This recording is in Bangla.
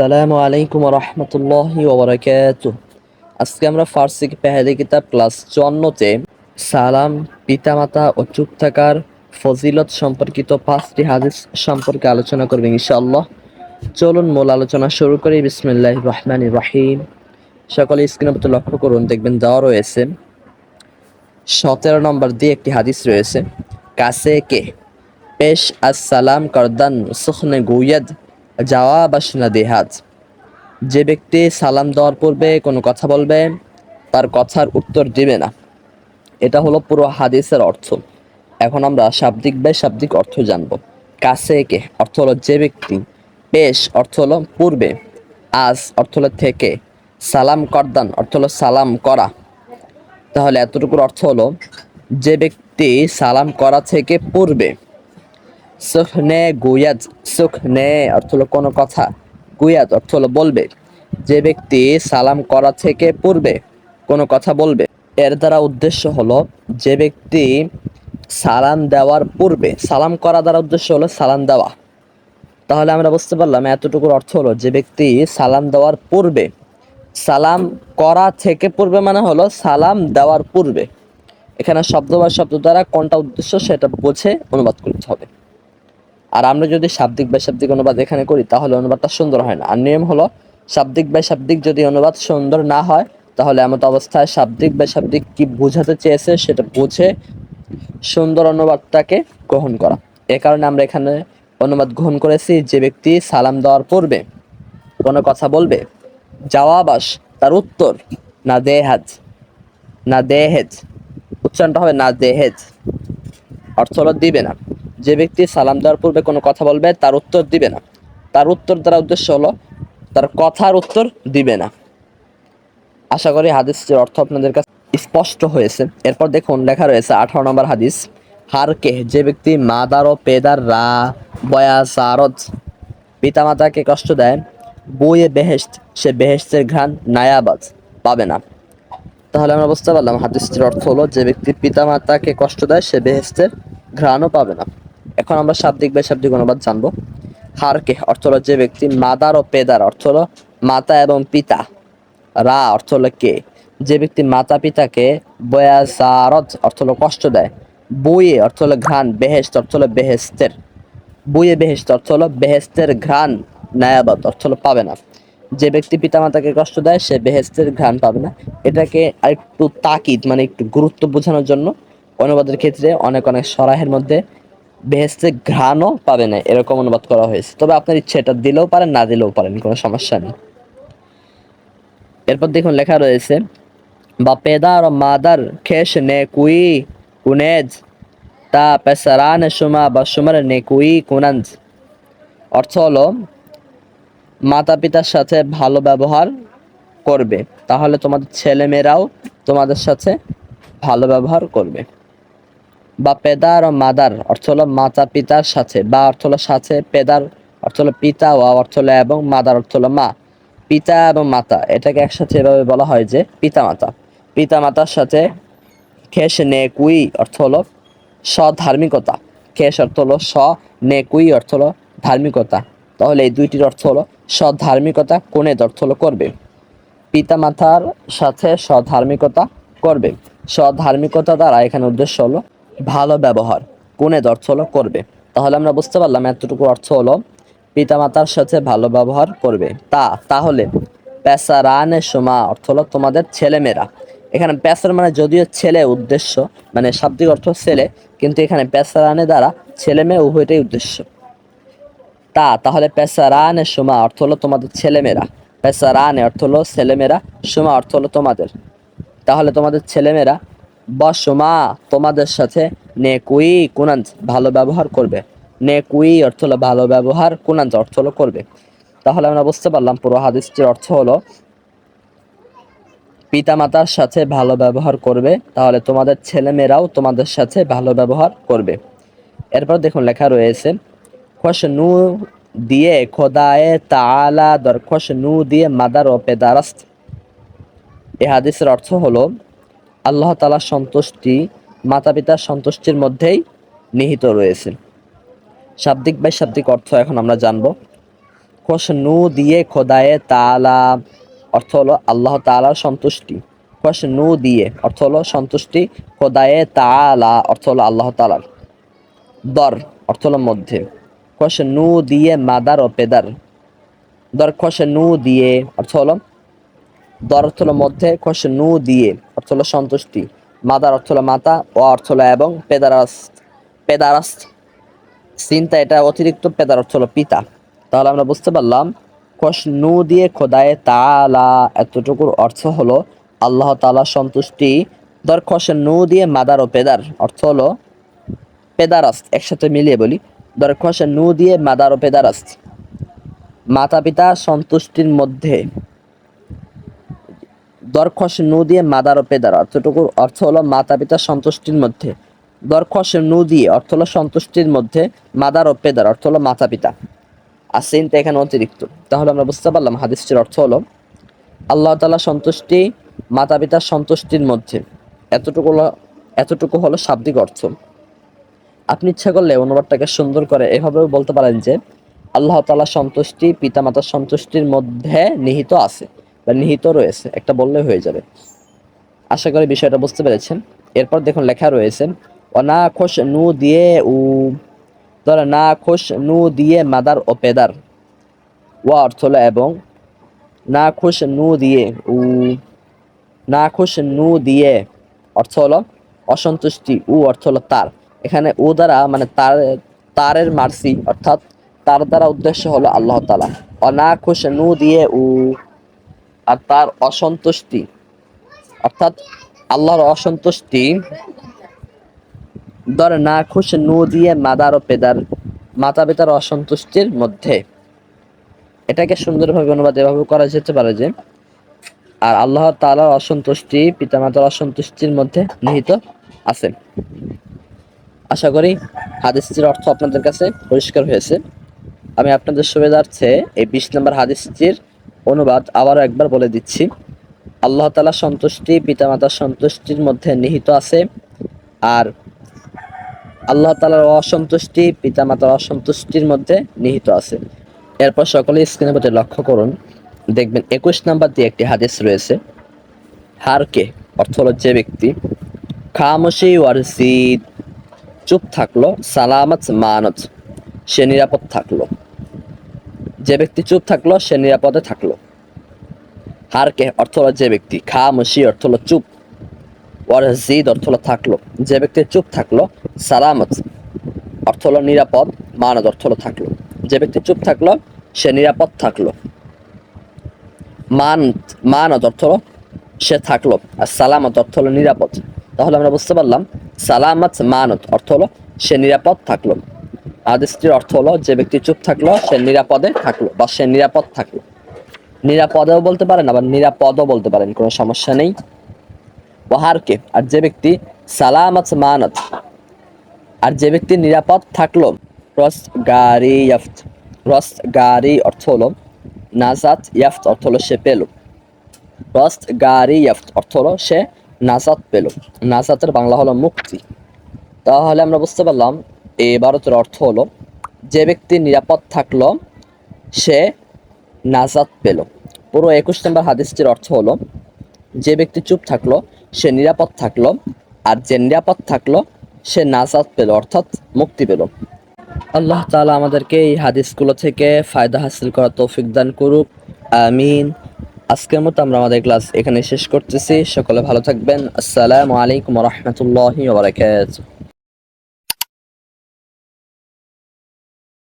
আসসালামু আলাইকুম রহমতুল্লাহি ওবরাকাত আজকে আমরা ফার্সি পেহেলি কিতাব ক্লাস চুয়ান্নতে সালাম, পিতামাতা ও চুপ থাকার ফজিলত সম্পর্কিত পাঁচটি হাদিস সম্পর্কে আলোচনা করবে ইনশাআল্লাহ। চলুন মূল আলোচনা শুরু করি। বিসমিল্লাহ রহমান রহিম। সকলে স্ক্রিনের প্রতি লক্ষ্য করুন, দেখবেন দেওয়া রয়েছে। সতেরো নম্বর দিয়ে একটি হাদিস রয়েছে, কাছে কে? পেশ আসসালাম করদান, সুখনে গুয়াদ। জওয়াব আসনা দেহাজ যে ব্যক্তি সালাম দেওয়ার পূর্বে কোনো কথা বলবে, তার কথার উত্তর দিবে না। এটা হলো পুরো হাদিসের অর্থ। এখন আমরা শাব্দিক বে শাব্দিক অর্থ জানব। কাছে কে অর্থ হলো যে ব্যক্তি। পেশ, অর্থ হলো পূর্বে। আজ, অর্থ হলো থেকে। সালাম করদান, অর্থ হলো সালাম করা। তাহলে এতটুকুর অর্থ হলো, যে ব্যক্তি সালাম করা থেকে পূর্বে সুখনে গুয়াদ সুখনে অর্থ হলো কোনো কথা। গুয়াজ অর্থ হলো বলবে। যে ব্যক্তি সালাম করা থেকে পূর্বে কোনো কথা বলবে। এর দ্বারা উদ্দেশ্য হলো যে ব্যক্তি সালাম দেওয়ার পূর্বে, সালাম করা দ্বারা উদ্দেশ্য হলো সালাম দেওয়া। তাহলে আমরা বুঝতে পারলাম এতটুকুর অর্থ হলো যে ব্যক্তি সালাম দেওয়ার পূর্বে, সালাম করা থেকে পূর্বে মানে হলো সালাম দেওয়ার পূর্বে। এখানে শব্দ বা শব্দ দ্বারা কোনটা উদ্দেশ্য সেটা বুঝে অনুবাদ করতে হবে। আর আমরা যদি শাব্দিক বা শাব্দিক অনুবাদ এখানে করি, তাহলে অনুবাদটা সুন্দর হয় না। আর নিয়ম হলো, শাব্দিক বা শাব্দিক যদি অনুবাদ সুন্দর না হয়, তাহলে এমত অবস্থায় শাব্দিক বা শাব্দিক কি বোঝাতে চেয়েছে, সেটা বুঝে সুন্দর অনুবাদটাকে গ্রহণ করা। এ কারণে আমরা এখানে অনুবাদ গ্রহণ করেছি, যে ব্যক্তি সালাম দেওয়ার পূর্বে কোনো কথা বলবে জওয়াবাস তার উত্তর, না দেহাজ, না দেহেজ। উচ্চারণটা হবে, না দেহেজ। অর্থ হলো দিবে না। যে ব্যক্তি সালাম দেওয়ার পূর্বে কোনো কথা বলবে, তার উত্তর দিবে না। তার উত্তর দ্বারা উদ্দেশ্য হলো, তার কথার উত্তর দিবে না। আশা করি হাদিসটির অর্থ আপনাদের কাছে স্পষ্ট হয়েছে। এরপর দেখুন, লেখা রয়েছে আঠারো নম্বর হাদিস হারকে যে ব্যক্তি মাদার ও পেদার রা, বয়া সারদ, পিতামাতাকে কষ্ট দেয় বইয়ে বেহেস্ট সে বেহেস্তের ঘ্রাণ নায়াবাজ পাবে না। তাহলে আমরা বুঝতে পারলাম, হাদিসটির অর্থ হলো, যে ব্যক্তি পিতামাতাকে কষ্ট দেয়, সে বেহেস্তের ঘ্রাণও পাবে না। এখন আমরা শাব্দিক বা শাব্দিক অনুবাদ জানব। হারকে অর্থ হলো যে ব্যক্তি, মাদার ও পেদার অর্থ হলো মাতা এবং পিতা। রা অর্থ হলো কে? যে ব্যক্তি মাতা পিতাকে বয়াজারত অর্থ হলো কষ্ট দেয়। বইয়ে অর্থ হলো ঘ্রাণ বেহেস্ত অর্থ হলো বেহেস্তের। বইয়ে বেহেস্ত অর্থ হলো বেহেস্তের ঘ্রাণ, নায়াবত অর্থ হলো পাবে না। যে ব্যক্তি পিতামাতাকে কষ্ট দেয়, সে বেহেস্তের ঘ্রাণ পাবে না। এটাকে আরেকটু তাকিদ মানে একটু গুরুত্ব বোঝানোর জন্য অনুবাদের ক্ষেত্রে অনেক অনেক সরাহের মধ্যে বেহেস্তের ঘ্রাণও পাবে না, এরকম অনুবাদ করা হয়েছে। তবে আপনার ইচ্ছে এটা দিলেও পারেন, না দিলেও পারেন, কোনো সমস্যা নেই। এরপর দেখুন, লেখা রয়েছে, বা পেদার মাদার খেস নে কুই কুনেজ, তা পেসারান সুমা বা সুমার নে কুই কুনাঞ্জ অর্থ হলো মাতা পিতার সাথে ভালো ব্যবহার করবে। তাহলে তোমাদের ছেলেমেয়েরাও তোমাদের সাথে ভালো ব্যবহার করবে। বা পেদার ও মাদার অর্থ হলো মাতা পিতার সাথে বা অর্থ হলো সাথে পেদার অর্থ হলো পিতা ও অর্থ হলো এবং মাদার অর্থ হলো মা পিতা এবং মাতা এটাকে একসাথে এভাবে বলা হয় যে পিতা মাতা পিতা মাতার সাথে খেস নেকুই অর্থ হলো স্বধার্মিকতা খেস অর্থ হলো স নেকুই অর্থ হলো ধার্মিকতা তাহলে এই দুইটির অর্থ হলো সধার্মিকতা কোনে অর্থ হলো করবে পিতা মাতার সাথে সধার্মিকতা করবে সধার্মিকতা দ্বারা এখানে উদ্দেশ্য হলো ভালো ব্যবহার কোনে অর্থ হলো করবে। তাহলে আমরা বুঝতে পারলাম এতটুকু অর্থ হলো পিতামাতার সাথে ভালো ব্যবহার করবে। তা, তাহলে পেশা রানে সোমা অর্থ হলো তোমাদের ছেলেমেয়েরা। এখানে পেশার মানে যদিও ছেলে উদ্দেশ্য মানে শাব্দিক অর্থ ছেলে, কিন্তু এখানে পেশা রানে দ্বারা ছেলে মেয়ে উভয়টাই উদ্দেশ্য। তা, তাহলে পেশা রানে সোমা অর্থ হলো তোমাদের ছেলেমেয়েরা। পেশা রানে অর্থ হলো ছেলেমেয়েরা, সোমা অর্থ হলো তোমাদের। তাহলে তোমাদের ছেলেমেয়েরা বা সোমা তোমাদের সাথে নে কুই কুনান্ত ভালো ব্যবহার করবে। নে কুই অর্থ হলো ভালো ব্যবহার কুনান্ত অর্থ হলো করবে। তাহলে আমরা বুঝতে পারলাম পুরো হাদিসটির অর্থ হলো, পিতামাতার সাথে ভালো ব্যবহার করবে, তাহলে তোমাদের ছেলেমেয়েরাও তোমাদের সাথে ভালো ব্যবহার করবে। এরপর দেখুন লেখা রয়েছে খোশ নু দিয়ে খোদায়ে তালা দর খোশ নু দিয়ে মাদার ও পেদারাস্ত। এই হাদিসের অর্থ হলো আল্লাহ তালার সন্তুষ্টি মাতা পিতার সন্তুষ্টির মধ্যেই নিহিত রয়েছে শাব্দিক বাই শাব্দিক অর্থ এখন আমরা জানব। খোশ নু দিয়ে খোদায়ে তালা অর্থ হলো আল্লাহ তালার সন্তুষ্টি। খোশ নু দিয়ে অর্থ হলো সন্তুষ্টি, খোদায়ে তালা অর্থ হলো আল্লাহ তালার দর, অর্থ হলো মধ্যে। খোশ নু দিয়ে মাদার ও পেদার। দর খোশ নু দিয়ে অর্থ হলো দর অর্থ হলো মধ্যে খোশ নু দিয়ে, অর্থ হলো সন্তুষ্টি। মাদার অর্থ হলো মাতা ও অর্থ হলো এবং পেদারাস পেদারাস চিন্তা এটা অতিরিক্ত, পেদার অর্থ হলো পিতা। তাহলে আমরা বুঝতে পারলাম খোশ নু দিয়ে খোদায়ে তালা এতটুকুর অর্থ হলো আল্লাহ তালা সন্তুষ্টি। দর খোশ নু দিয়ে মাদার ও পেদার, অর্থ হলো পেদারাস্ত, একসাথে মিলিয়ে বলি। দর খোশ নু দিয়ে মাদার ও পেদারাস্ত। মাতা পিতা সন্তুষ্টির মধ্যে। দরখস নু দিয়ে মাদার ও পেদার অর্থটুকুর অর্থ হলো মাতা পিতার সন্তুষ্টির মধ্যে। দরখস নু দিয়ে অর্থ হলো সন্তুষ্টির মধ্যে, মাদার ও পেদার, অর্থ হলো মাতা পিতা। আর সেনটা এখানে অতিরিক্ত। তাহলে আমরা বুঝতে পারলাম হাদিসটির অর্থ হলো, আল্লাহ তালা সন্তুষ্টি, মাতা পিতার সন্তুষ্টির মধ্যে। এতটুকু হলো এতটুকু হলো শাব্দিক অর্থ। আপনি ইচ্ছা করলে অনুবাদটাকে সুন্দর করে এভাবেও বলতে পারেন যে, আল্লাহ তালা সন্তুষ্টি, পিতামাতার সন্তুষ্টির মধ্যে নিহিত আছে। বা নিহিত রয়েছে, একটা বললে হয়ে যাবে। আশা করি বিষয়টা বুঝতে পেরেছেন। এরপর দেখুন লেখা রয়েছে, অনা খোশ নু দিয়ে উ ধরে না খোশ নু দিয়ে মাদার ও পেদার। ওয়া অর্থ হলো এবং, না খোশ নু দিয়ে উ না খোশ নু দিয়ে অর্থ হলো, অসন্তুষ্টি, উ অর্থ হলো, তার। এখানে উ দ্বারা মানে তার, তারের মার্সি অর্থাৎ তার দ্বারা উদ্দেশ্য হলো আল্লাহ তালা অনা খোশ নু দিয়ে উ আর তার অসন্তুষ্টি। অর্থাৎ আল্লাহর অসন্তুষ্টি। ধর না খুশ নু দিয়ে মাদার ও পেদার, মাতা পিতার অসন্তুষ্টির মধ্যে। এটাকে সুন্দরভাবে অনুবাদ এভাবে করা যেতে পারে যে, আর আল্লাহ তাআলার অসন্তুষ্টি, পিতামাতার অসন্তুষ্টির মধ্যে নিহিত আছে। আশা করি হাদিসটির অর্থ আপনাদের কাছে পরিষ্কার হয়েছে। আমি আপনাদের সুবিধার্থে এই বিশ নম্বর হাদিসটির অনুবাদ আবারও একবার বলে দিচ্ছি। আল্লাহ তালা সন্তুষ্টি, পিতামাতার সন্তুষ্টির মধ্যে নিহিত আছে। আর আল্লাহ তালার অসন্তুষ্টি, পিতামাতার অসন্তুষ্টির মধ্যে নিহিত আছে। এরপর সকলে স্ক্রিনের প্রতি লক্ষ্য করুন। দেখবেন একুশ নাম্বার দিয়ে একটি হাদিস রয়েছে। হারকে অর্থ হলো যে ব্যক্তি খামসি ওয়ারসিদ, চুপ থাকল, সালামত, মানত, সে নিরাপদ থাকল। যে ব্যক্তি চুপ থাকল, সে নিরাপদে থাকল। হারকে অর্থ হলো যে ব্যক্তি খামসি অর্থ হলো চুপ। ওর জিদ অর্থ হলো থাকল। যে ব্যক্তি চুপ থাকল, সালামত অর্থ হলো নিরাপদ, মানদ অর্থ হলো থাকল। যে ব্যক্তি চুপ থাকল, সে নিরাপদ থাকল। মান মানত অর্থ হলো সে থাকল, আর সালামত অর্থ হলো নিরাপদ। তাহলে আমরা বুঝতে পারলাম, সালামত মানত অর্থ হলো সে নিরাপদ থাকল। আদেশটির অর্থ হলো, যে ব্যক্তি চুপ থাকল, সে নিরাপদে থাকল, বা সে নিরাপদ থাকল। নিরাপদেও বলতে পারেন, আবার নিরাপদও বলতে পারেন, কোনো সমস্যা নেই। ওহারকে আর যে ব্যক্তি সালামত মানত, আর যে ব্যক্তি নিরাপদ থাকল, রস গাড়ি ইয়াফত, রস গাড়ি অর্থ হলো, নাজাত ইয়াফত অর্থ হলো সে পেল। রস গাড়ি ইয়াফত অর্থ হলো সে নাজাত পেল। নাজাতের বাংলা হলো মুক্তি। তাহলে আমরা বুঝতে পারলাম এই ভারতের অর্থ হলো, যে ব্যক্তি নিরাপদ থাকল, সে নাজাত পেল। পুরো একুশ নম্বর হাদিসটির অর্থ হলো, যে ব্যক্তি চুপ থাকল, সে নিরাপদ থাকল, আর যে নিরাপদ থাকল, সে নাজাত পেল, অর্থাৎ মুক্তি পেল। আল্লাহ তাআলা আমাদেরকে এই হাদিসগুলো থেকে ফায়দা হাসিল করার তৌফিক দান করুক। আমিন। আজকের মতো আমরা আমাদের ক্লাস এখানে শেষ করতেছি। সকলে ভালো থাকবেন। আসসালামু আলাইকুম রহমতুল্লাহি ওবরাকাতুহু